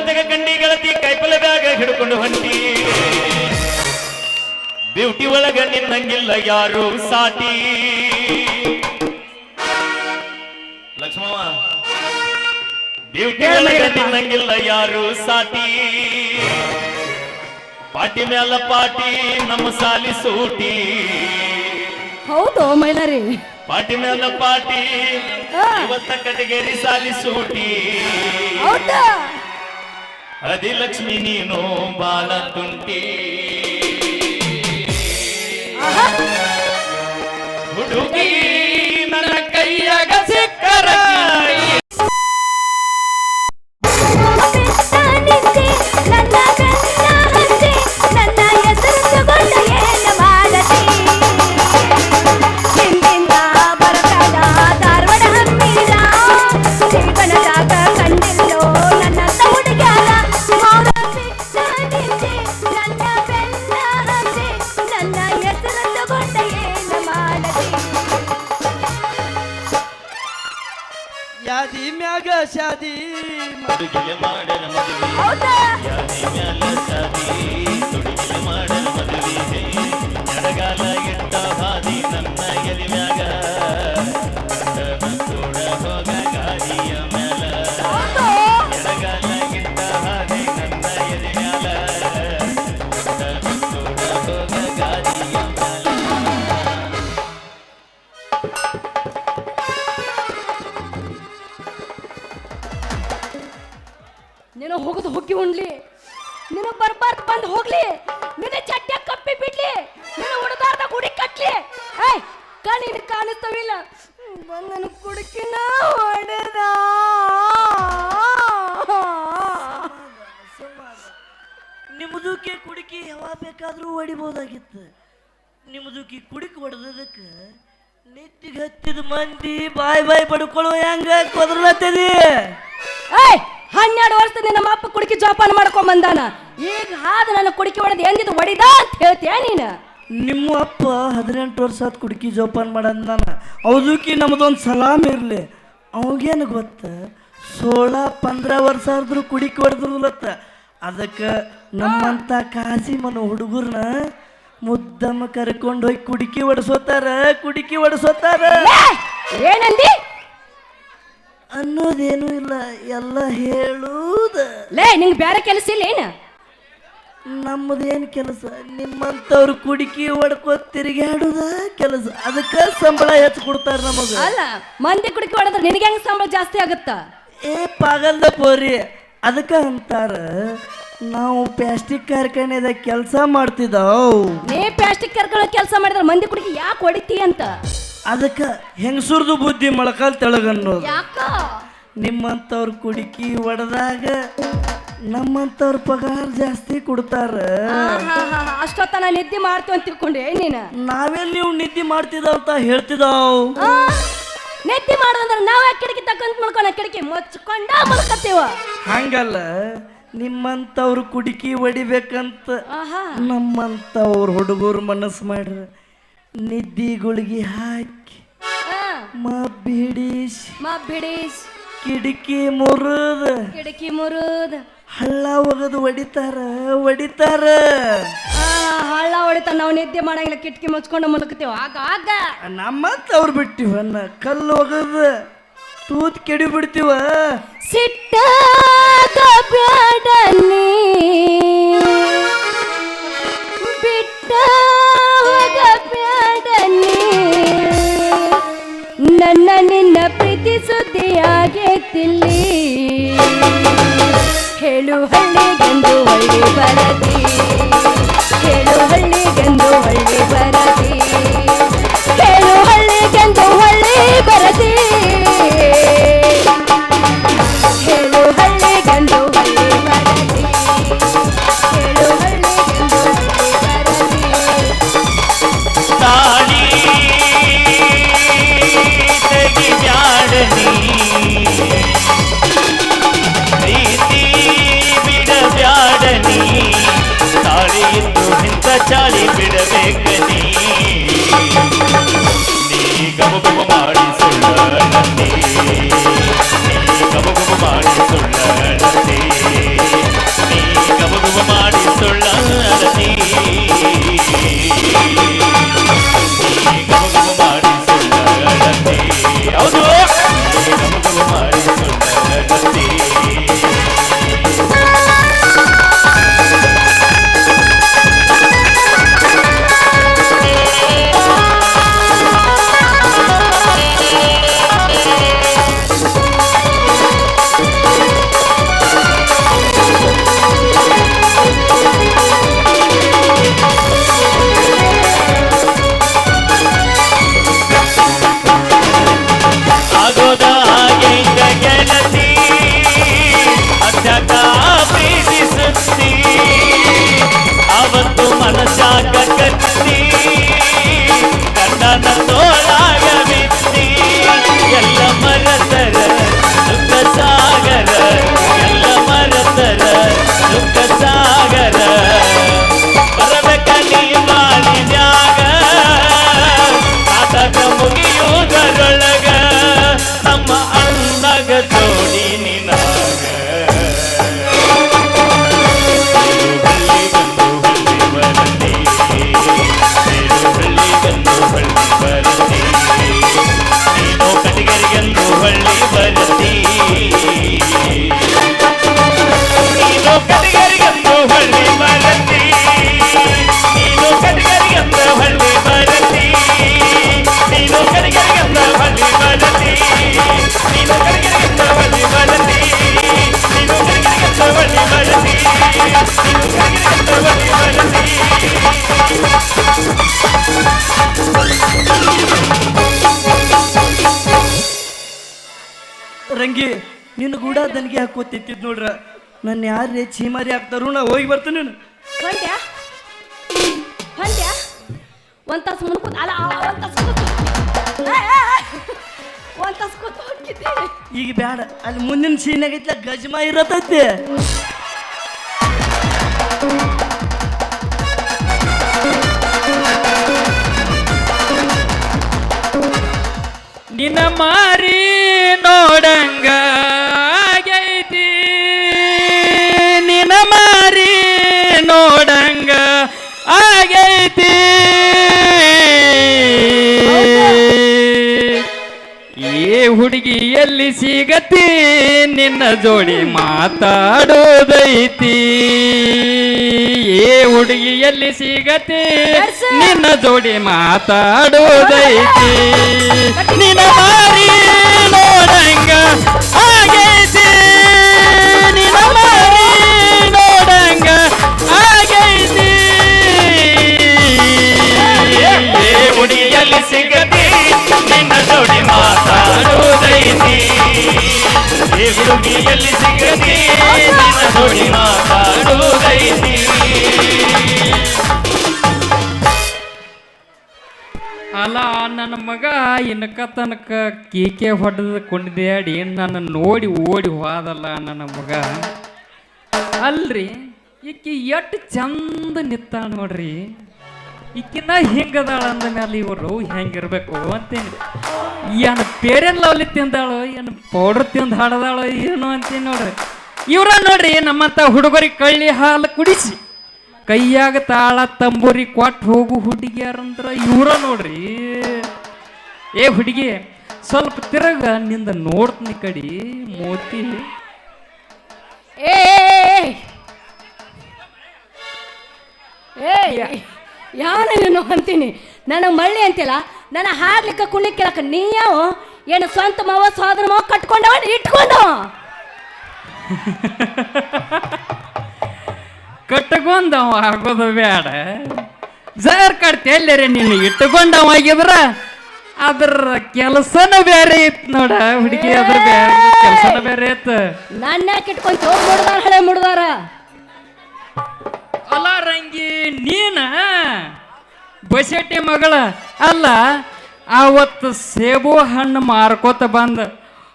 ಸಂತೆಗೆ ಕಂಡಿ ಗೆಳತಿ ಕೈಪಲದಾಗ ಹಿಡ್ಕೊಂಡು ಹೊಂಟಿ. ಬ್ಯೂಟಿ ಒಳಗ ನಿನ್ನಂಗಿಲ್ಲ ಯಾರು ಸಾಟಿ. ಲಕ್ಷ್ಮವ ಬ್ಯೂಟಿ ಒಳಗ ನಿನ್ನಂಗಿಲ್ಲ ಯಾರು ಸಾಟಿ. ಪಾಟಿ ಮ್ಯಾಲ ಪಾಟಿ ನಮ್ಮ ಸಾಲಿ ಸೂಟಿ. ಹೌದು ಮೈಲಾರಿ. ಪಾಟಿ ಮ್ಯಾಲ ಪಾಟಿ. ಇವತ್ತ ಕಟಗೇರಿ ಸಾಲಿ ಸೂಟಿ. ಹೌದಾ? ಅದಿಲಕ್ಷ್ಮಿ ನೀನು ಬಾಲ ತುಂಟಿ. ಯಾದಿ ಮ್ಯಾಗ ಶಾದಿ ಹುಡುಗಿಲೆ ಮಾಡನ ಮದುವೆ. ಹೌದಾ? ಯಾದಿ ಮ್ಯಾಲ ಶಾದಿ. ಹುಡುಗಿಲೆ ಮದುವೆ. ಇಟ್ಟ ಹಾದಿ ನೀನು ಹೋಗದು ಹೋಗಿ ಉಣ್ಲಿ. ನೀನು ಬರ್ಬಾರ್ದು ಬಂದು ಹೋಗ್ಲಿ. ನಿನ್ನ ಚಟ್ಟ ಕಪ್ಪಿ ಬಿಡ್ಲಿ. ನೀನು ಉಡದಾರ್ದ ಗುಡಿ ಕಟ್ಲಿ. ಏಯ್ ಕಣ್ಣಿನ ಕಾಣಿಸ್ತವಿಲ್ಲ. ಬಂದನು ಕುಡುಕಿನ ಹೊಡೆದ. ನಿಮ್ದುಕಿ ಕುಡುಕಿ ಯಾವಾಗ ಬೇಕಾದ್ರೂ ಹೊಡಿಬೋದಾಗಿತ್ತು. ನಿಮ್ದುಕಿ ಕುಡುಕಿ ಹೊಡೆದದಕ್ಕೆ ನೆತ್ತಿಗೆ ಹತ್ತಿದ ಮಂದಿ ಬಾಯ್ ಬಾಯ್ ಪಡ್ಕೊಳ್ಳೋ ಹೆಂಗ ಕೊದ್ರಲತ್ತದಿ? ಕುಡುಕಿ ಜೋಪಾನ ಮಾಡ್ಕೊಂಡ್ ಬಂದಾನ ಈಗ ಹಾದ ನನ್ನ ಕುಡಿಕೆ ಹೊಡೆದು ಎಂದಿದ್ದು ಹೊಡಿದ ಅಂತ ಹೇಳ್ತೀಯ ನೀನು? ನಿಮ್ಮ ಅಪ್ಪ ಹದಿನೆಂಟು ವರ್ಷ ಆತ್ ಕುಡುಕಿ ಜೋಪಾನ ಮಾಡಂದಾನ. ಅವದಕ್ಕೆ ನಮ್ದೊಂದು ಸಲಾಮ್ ಇರಲಿ. ಅವಾಗೇನು ಗೊತ್ತ? ಸೋಳ ಪಂದ್ರ ವರ್ಷ ಆದ್ರೂ ಕುಡಿಕಿ ಹೊಡೆದ್ರಲತ್ತ ಅದಕ್ಕೆ ನಮ್ಮಂತ ಕಾಸಿಮನ ಹುಡುಗರ್ನ ಮುದ್ದಮ್ಮ ಕರ್ಕೊಂಡು ಹೋಗಿ ಕುಡಿಕಿ ಹೊಡೆಸೋತಾರ ಕುಡಿಕಿ ಹೊಡೆಸೋತಾರ ಏನಂದಿ? ಅನ್ನೋದೇನು ಇಲ್ಲ ಎಲ್ಲ ಹೇಳುದ. ಲೇ ನಿಂಗೆ ಬೇರೆ ಕೆಲಸ ಇಲ್ಲ ಏನು? ನಮ್ಮದೇನು ಕೆಲಸ? ನಿಮ್ಮಂಥವ್ರು ಕುಡಿಕಿ ಹೊಡ್ಕೋ ತಿರುಗಾಡುದ ಕೆಲಸ. ಅದಕ್ಕೆ ಸಂಬಳ ಹೆಚ್ಚು ಕೊಡ್ತಾರ ನಮಗ. ಅಲ್ಲ ಮಂದಿ ಕುಡುಕಿ ಹೊಡೆದ್ರೆ ನಿನಗೆ ಹೆಂಗ್ ಸಂಬಳ ಜಾಸ್ತಿ ಆಗುತ್ತೆ? ಏ ಪಾಗಲ್ದ ಪೋರಿ ಅದಕ್ಕೆ ಅಂತಾರ ನಾವು ಪ್ಲಾಸ್ಟಿಕ್ ಕಾರ್ಖಾನೆದಾಗ ಕೆಲಸ ಮಾಡ್ತಿದ್ದಾವ್ ನೀ ಪ್ಲಾಸ್ಟಿಕ್ ಕಾರ್ಖಾನೆ ಕೆಲಸ ಮಾಡಿದ್ರೆ ಮಂದಿ ಕುಡುಕಿ ಯಾಕೆ ಹೊಡಿತಿ ಅಂತ? ಅದಕ್ಕೆ ಹೆಂಗಸುರ್ದು ಬುದ್ಧಿ ಮೊಳಕಾಲ್ ತೆಳಗನ್ನೋದು ಯಾಕ? ನಿಮ್ಮಂಥವ್ರು ಕುಡಿಕಿ ಹೊಡೆದಾಗ ನಮ್ಮಂಥವ್ರ ಪಗಾರ ಜಾಸ್ತಿ ಕೊಡ್ತಾರ. ಅಷ್ಟೊತ್ತನ ನಿದ್ದೆ ಮಾಡ್ತೀವಿ ಅಂತ ತಿಳ್ಕೊಂಡೆ ನೀನು? ನಾವೆಲ್ಲಿ ನೀವು ನಿದ್ದೆ ಮಾಡ್ತಿದ್ದಾವ ಅಂತ ಹೇಳ್ತಿದಾವ್. ನಿದ್ದೆ ಮಾಡೋದಂದ್ರೆ ನಾವ್ ಕಿಡಕಿ ಕಿಟಕಿ ತಕ್ಕಂತ ಮಾಡ್ಕೊಂಡ ಕಿಟಕಿ ಮುಚ್ಕೊಂಡ ಮಲ್ಕತ್ತೀವ ಹಂಗಲ್ಲ ನಿಮ್ಮಂಥವ್ರು ಕುಡಿಕಿ ಹೊಡಿಬೇಕಂತ ಆಹಾ. ನಮ್ಮಂಥವ್ರು ಹುಡುಗರು ಮನಸ್ಸು ಮಾಡ್ರ. ನಿದ್ದಿ ಗುಳಿಗೆ ಹಾಕಿ ಆ, ಮಬ್ಬಿಡೀಶ್ ಕಿಡಕಿ ಮುರುದ ಕಿಡಕಿ ಕಿಟಕಿ ಮುರಿದ. ಕಿಟಕಿ ಮುರುದ್. ಹಳ್ಳ ಒಗದು ಹೊಡಿತಾರ ಹೊಡಿತಾರ. ಆ, ಹಳ್ಳ ಹೊಡಿತ ನಾವು ನಿದ್ದೆ ಮಾಡಂಗಿಲ್ಲ ಕಿಟಕಿ ಮುಚ್ಕೊಂಡು ಮಲ್ಕತ್ತೀವ ಆಗ ಆಗ. ನಮ್ಮತ್ತ ಅವ್ರು ಬಿಟ್ಟಿವ ಕಲ್ಲು ಒಗದ ತೂತ್ ಕೆಡಿ ಬಿಡ್ತೀವ. ಸಿಟ್ಟ ಬಿಟ್ಟ ಸುದ್ದಿ ತಿಲ್ಲಿ. ಹೇಳು ಹಳ್ಳಿಗೆಂದು ಹಳ್ಳಿ ಬರದಿ ಹೇಳು ಹಳ್ಳಿಗೆಂದು ಹಳ್ಳಿ ಬರದಿ ಹೇಳು ಹಳ್ಳಿಗೆಂದು ಹಳ್ಳಿ ಬರದಿ ರಂಗಿ, ನಿನ್ನ ಕೂಡ ದನಿಗೆ ಹಾಕೋತಿತ್ತಿದ್ ನೋಡ್ರ. ನನ್ನ ಯಾರೇ ಚೀಮಾರಿ ಹಾಕ್ತಾರು ನಾ ಹೋಗಿ ಬರ್ತೀನಿ ಒಂದ್ ತಾಸು ಅಲ್ಲ ಒಂದ್. ಒಂದ್ ತಾಸು ಕೂತು ಹೋಗಿದ್ದೆ ಈಗ ಬ್ಯಾಡ ಅಲ್ಲಿ ಮುಂದಿನ ಸೀನಾಗೈತ್ಲ ಗಜ್ಮ ಇರತೈತೆ. ನಿನ್ನ ಮಾರಿ ನೋಡಂಗ ಹುಡುಗಿ ಎಲ್ಲಿ ಸಿಗತಿ ನಿನ್ನ ಜೋಡಿ ಮಾತಾಡೋದೈತಿ. ಏ ಹುಡುಗಿ ಎಲ್ಲಿ ಸಿಗತಿ ನಿನ್ನ ಜೋಡಿ ಮಾತಾಡೋದೈತಿ. ನಿನ್ನ ಮಾರಿ ನೋಡಂಗ ಆಗೈತಿ. ನಿನ್ನ ಮಾರಿ ನೋಡಂಗ ಆಗೈತಿ. ಏ ಹುಡುಗಿಯಲ್ಲಿ ಸಿಗತಿ ನಿನ್ನ ಜೋಡಿ ನಿನ್ನ ಜೋಡಿ ಮಾತಾಡುವುದೈತಿ. ಅಲ್ಲ, ನನ್ನ ಮಗ ಇನ್ಕ ತನಕ ಕೀಕೆ ಹೊಡೆದು ಅಡಿ. ನನ್ನ ನೋಡಿ ಓಡಿ ಹೋದಲ್ಲ ನನ್ನ ಮಗ. ಅಲ್ರಿ, ಈಕಿ ಎಷ್ಟು ಚಂದ ನಿತ್ತ ನೋಡ್ರಿ. ಈಕಿನ ಹಿಂಗದಾಳ ಅಂದ ಮೇಲೆ ಇವರು ಹೆಂಗಿರ್ಬೇಕು ಅಂತೀನಿ. ಏನು ಬೇರೆ ಲವ್ಲಿ ತಿಂದಾಳು, ಏನು ಪೌಡ್ರ್ ತಿಂದು ಹಾಡದಾಳು, ಏನು ಅಂತೀನಿ ನೋಡ್ರಿ. ಇವ್ರ ನೋಡ್ರಿ ನಮ್ಮಂತ ಹುಡುಗರಿಗೆ ಕಳ್ಳಿ ಹಾಲು ಕುಡಿಸಿ. ಕೈಯಾಗ ತಾಳ ತಂಬೂರಿ ಕೊಟ್ಟು ಹೋಗು ಹುಡುಗಿಯಾರಂದ್ರ ಇವ್ರ ನೋಡ್ರಿ. ಏ ಹುಡುಗಿ, ಸ್ವಲ್ಪ ತಿರುಗ ನಿಂದ ನೋಡ್ತೀನಿ ಕಡಿ, ಮೋತಿ. ಏ ಯಾರು ನೀನು ಅಂತೀನಿ? ನನಗೆ ಮಳ್ಳಿ ಅಂತಿಲ್ಲ ನನ್ನ ಹಾಡ್ಲಿಕ್ಕೆ ಕುಣಿಕ್ಕಿಲಕ್ಕ ನೀ ಯಾವ ಏನು ಸ್ವಂತ ಮಾವ ಸೋದರ ಮಾವ ಕಟ್ಕೊಂಡವ ಇಟ್ಕೊಂಡವ ಕಟ್ಟಕೊಂಡವ ಆಗೋದು ಬೇಡ. ಜಾರ್ ಕಟ್ತಿ ಎಲ್ಲರಿ ನೀನು? ಇಟ್ಟುಕೊಂಡವಾಗಿದ್ರ ಅದ್ರ ಕೆಲಸನ ಬೇರೆ ಇತ್ತು ನೋಡ ಹುಡುಗಿ ಅದ್ರ ಬೇರೆ ಕೆಲಸನ ಬೇರೆ ಇತ್ತು. ನನ್ನ ಯಾಕೆ ಇಟ್ಕೊಂತ ಹೋಗಿ ಮುಡ್ದಾರ ಹಳೆ ಮುಡ್ದಾರ. ಅಲ್ಲ ರಂಗಿ ನೀನ ಬಸೆಟ್ಟಿ ಮಗಳ? ಅಲ್ಲ, ಆವತ್ತು ಸೇಬು ಹಣ್ಣು ಮಾರ್ಕೋತ ಬಂದ.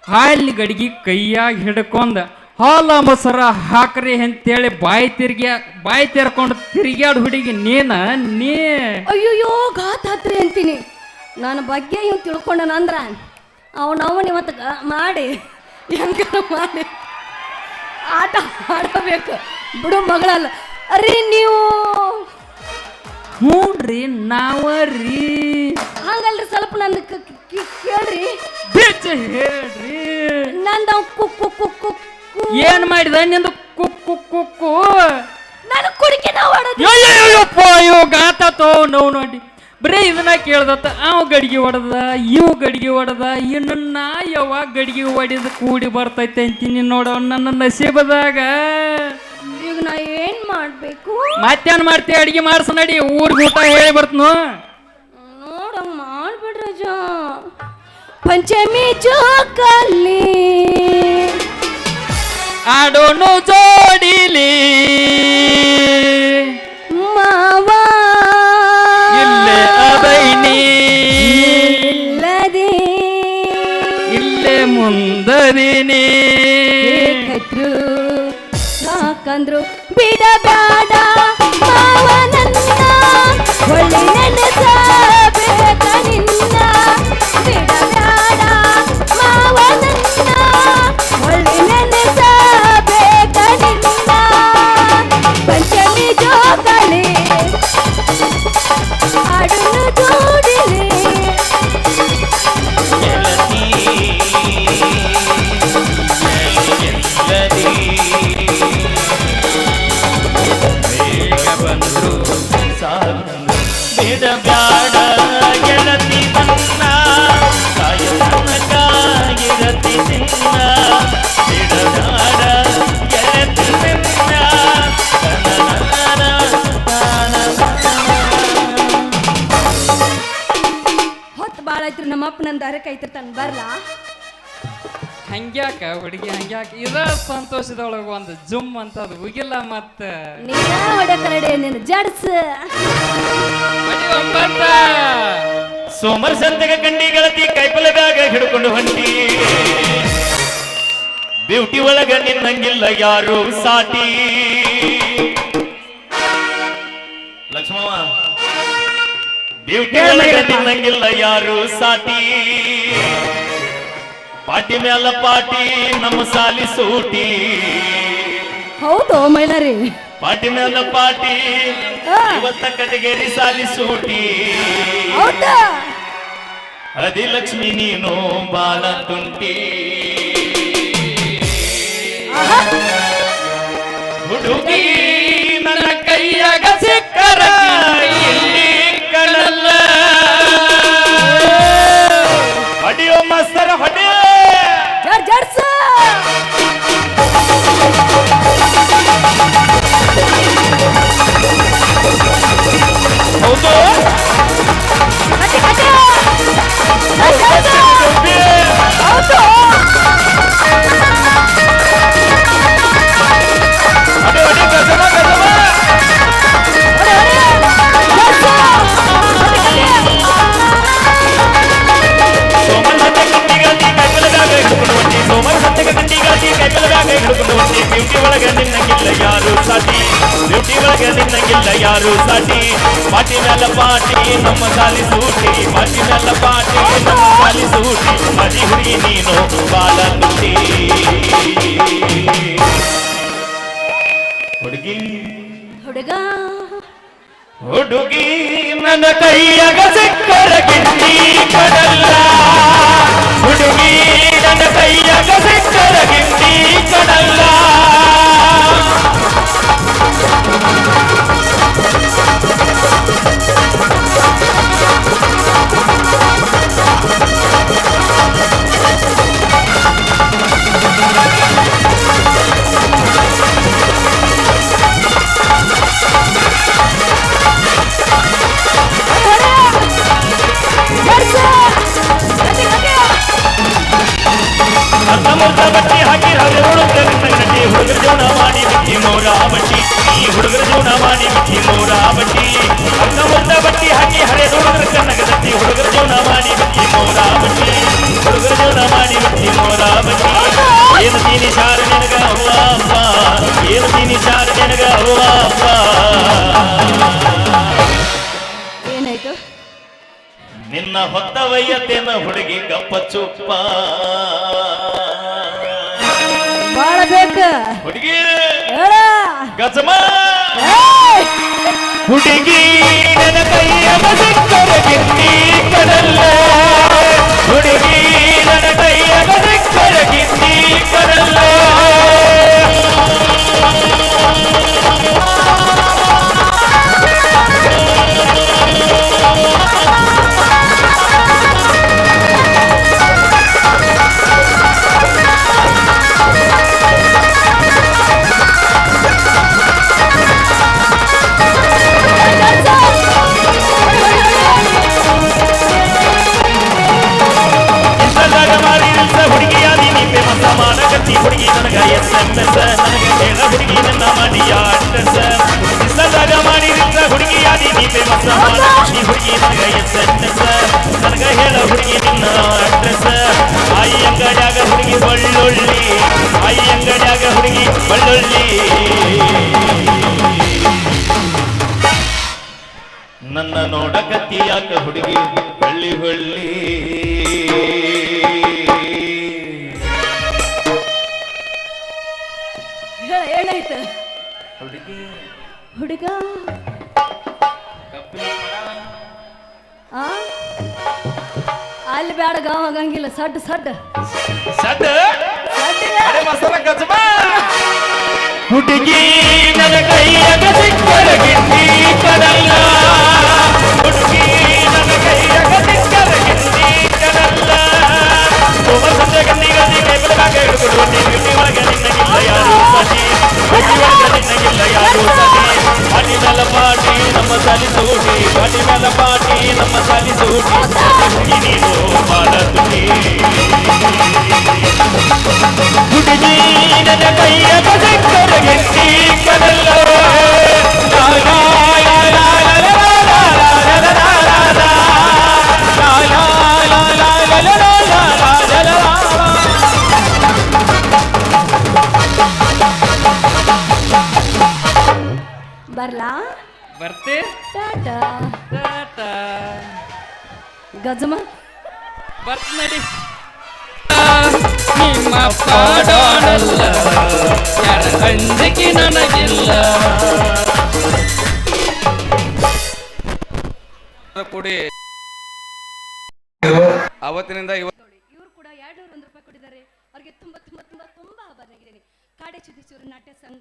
ಹಾಲಿ ಗಡಿಗೆ ಕೈಯಾಗಿ ಹಿಡ್ಕೊಂಡ. ಹಾಲ ಮೊಸರ ಹಾಕ್ರಿ ಅಂತೇಳಿ ಬಾಯಿ ತಿರ್ಗಿ ಬಾಯಿ ತೆರ್ಕೊಂಡು ತಿರ್ಗ್ಯಾಡ ಹುಡುಗಿ, ನೀನ, ನೀ. ಅಯ್ಯೋ ಘಾತ್ ಹತ್ರಿ ಅಂತೀನಿ. ನನ್ನ ಬಗ್ಗೆ ಇವ್ ತಿಳ್ಕೊಂಡನ ಅಂದ್ರ ಅವನವನ್ ಇವತ್ತು ಮಾಡಿ ಹೆಂಗ ಮಾಡಿ. ಆಟ ಆಡಬೇಕು. ಬಿಡು ಮಗಳಲ್ಲ ಅರಿ ನೀವು? ಹ್ಞೂನ್ರಿ ನಾವರಿ ಹಂಗಲ್ರಿ ಸ್ವಲ್ಪ ನಂದು ಕೇಳ್ರಿ ಬಿಚ್ಚ ಹೇಳ್ರಿ. ನಂದು ಅವ್ ಕುಕ್ಕು ಕುಕ್ ಕುಕ್ ಕುಕ್ ಏನ್ ಮಾಡಿದ ನಿಂದು ಕುಕ್ ಕುಕ್ ಕುಕ್ಕು ನಾನು ಕುಡಿಕೆ ನಾವು ಹೊಡೆದು ಅಯ್ಯಪ್ಪ ಅಯ್ಯೋ ಗಾತಾತೋ ನೋವು ನೋಡಿ. ಬರೀ ಇದನ್ನ ಕೇಳ್ದತ್ತ ಅವ ಗಡಿಗೆ ಹೊಡೆದ ಇವು ಗಡಿಗೆ ಹೊಡೆದ ಇನ್ನು ನಾ ಯಾವಾಗ ಗಡಿಗೆ ಹೊಡೆದು ಕೂಡಿ ಬರ್ತೈತೆ ಅಂತೀನಿ ನೋಡೋ ನನ್ನ ನಸೀಬದಾಗ. ಈಗ ನಾ ಏನ್ ಮಾಡ್ಬೇಕು? ಮತ್ತೇನ್ ಮಾಡ್ತಿ ಅಡಿಗೆ ಮಾಡ್ಸ ನಡಿ. ಊರ್ಗ್ ಊಟ ಹೇಳಿ ಬರ್ತನು. ನೋಡ ಮಾಡ್ಬಿಡ್ರಿ ಅಜ್ಜ ಪಂಚಮಿ ಚೋಕಲ್ಲಿ ಆಡೋನು ಜೋಡಿಲಿ. ಮಾವಾ. ಇಲ್ಲೇ ಅದೈನಿ ಇಲ್ಲೇ ಸಾಕಂದ್ರು ಬಿಡಬೇಡ ಮಾವನನ್ನ ಒಳ್ಳೆ ನೆನೆಸಬೇಕ ಹಂಗ್ಯಾಕ ಹುಡುಗಿ ಹಂಗ್ಯಾಕ? ಇದ ಸಂತೋಷದೊಳಗ ಒಂದು ಜುಮ್ ಅಂತ ಅದು ಉಗಿಲ್ಲ ಮತ್ತ. ಸೋಮರ್ ಜಡ್ಸ್. ಸೋಮರ ಸಂತೆಗ ಕಂಡಿ ಗಳತಿ ಕೈಪಲದಾಗ ಹಿಡ್ಕೊಂಡು ಹೊಂಟಿ. ಬ್ಯೂಟಿ ಒಳಗ ನಿನ್ನಂಗಿಲ್ಲ ಯಾರು ಸಾಟಿ. ಲಕ್ಷ್ಮವ ಬ್ಯೂಟಿ ಒಳಗ ನಿನ್ನಂಗಿಲ್ಲ ಯಾರು ಸಾಟಿ. ಪಾಟಿ ಮ್ಯಾಲ ಪಾಟಿ ನಮ್ಮ ಸಾಲಿ ಸೂಟಿ. ಹೌದು ಮೈಲಾರಿ. ಪಾಟಿ ಮ್ಯಾಲ ಪಾಟಿ. ಇವತ್ತ ಕಟಗೇರಿ ಸಾಲಿ ಸೂಟಿ. ಹೌದಾ? ಅದಿಲಕ್ಷ್ಮಿ ನೀನು ಬಾಲ ತುಂಟಿ. ಹುಡುಗಿ ನಿನ್ನಂಗಿಲ್ಲ ಯಾರು ಸಾಟಿ ಪಾಟಿ ಮ್ಯಾಲ ಪಾಟಿ ನಮ್ಮ ಸಾಲಿ ಸೂಟಿ ಪಾಟಿ ಮ್ಯಾಲ ಪಾಟಿ ನಮ್ಮ ಸಾಲಿ ಸೂಟಿ ಮದಿ ಹುಡುಗಿ ನೀನು ಬಾಲ ತುಟಿ ಹುಡುಗಿ ಹುಡುಗ ಹುಡುಗಿ ನನ್ನ ಕೈಯಾಗ ಸಿಕ್ಕರ ಗಿಂಡಿ ಕಡಲ್ಲ ಹಾಕಿ ಹಳೆ ಹುಡುಗರ ಕಟ್ಟಿ ಹುಡುಗರ ಜೋಣ ಮಾಡಿ ಬಿಟ್ಟಿ ಮೋರ ಬಟ್ಟಿ ಈ ಹುಡುಗರ ಜೋಣ ಮಾಡಿ ಬಿಟ್ಟಿ ಮೋರ ಬಟ್ಟಿ ಅರ್ಧ ಮುರ್ಧ ಬಟ್ಟಿ ಹಾಕಿ ಹಳೆ ಹುಡುಗರ ಕನ್ನಗ ತಟ್ಟಿ ಹುಡುಗರ ಜೋಣ ಮಾಡಿ ಬಿಟ್ಟಿ ಮೋರ ಬಟ್ಟಿ ಹುಡುಗರ ಜೋಣ ಮಾಡಿ ಬಿಟ್ಟಿ ಮೋರ ಬಟ್ಟಿ. ಏನು ತೀನಿ ಶಾರ ನಿನಗ? ಅವ್ವ ಅಪ್ಪ ಏನು ತೀನಿ ಶಾರ ನಿನಗ? ಅವ್ವ ಅಪ್ಪ ಏನಾಯ್ತು? ನಿನ್ನ ಹೊತ್ತ ವೈಯತ್ತೇನ ಹುಡುಗಿ ಗಪ್ಪ ಚುಪ್ಪ. ಬೇಕ ಹುಡುಗಿ. ಹೇಳ. ಗಜಮ ಏಯ್! ಹುಡುಗಿ ನನ್ನ ಕೈಯ ಸಿಕ್ಕರ ಗಿಂಡಿ ಕಡಲ್ಲ. ಹುಡುಗಿ ನನ್ನ ಕೈಯ ಸಿಕ್ಕರ ಗಿಂಡಿ ಕಡಲ್ಲ. ಏನಾಯ್ತು ಹುಡುಗಿ. ಹುಡುಗ. ಆ? ಅಲ್ಲಿ ಬ್ಯಾಡ ಗಾವ ಆಗಂಗಿಲ್ಲ. ಸಡ್ ಸಡ್. ಅರೆ ಮಸಾಲ ಗಜಬಾ ಹುಡುಗಿ ನನ್ನ ಕೈಯಾಗ ಸಿಕ್ಕರ ಗಿಂಡಿ ಕಡಲ್ಲ. ಹುಡುಗಿ ಸಲಿಸೂಟಿ ಕಡಿಮಲ ಪಾಟಿ ನಮ್ಮ ಸಲಿಸೂಟಿ ನೀನು ಮಾಡತುಟಿ ಹುಡುಗಿ ನನ್ನ ಕೈಯ ಕಡೆಗೆ ಕಡಲ್ಲ ಬರ್ಲಾ? ಬರ್ತೆ. ಟಾಟಾ. ಟಾಟಾ. ಗಜಮ ಬರ್ತ ನಡಿ. ನಿಮ್ಮ ಪಾಡೋಣಲ್ಲ ಯಾರ ಅಂಜಿಕೆ ನನಗಿಲ್ಲ. ಕೊಡಿ. ಅವತ್ತಿನಿಂದ ಇವತ್ತು ಇವರು ಕೂಡ ಎರಡು ನೂರ ಒಂದು ರೂಪಾಯಿ ಕೊಟ್ಟಿದ್ದಾರೆ. ಅವ್ರಿಗೆ ತುಂಬಾ ತುಂಬಾ ತುಂಬಾ ತುಂಬಾ ಆಭಾರಿಯಾಗಿದ್ದೀನಿ ಕಾಡೆ ಚುದಿಚೂರು ನಾಟ್ಯ ಸಂಘ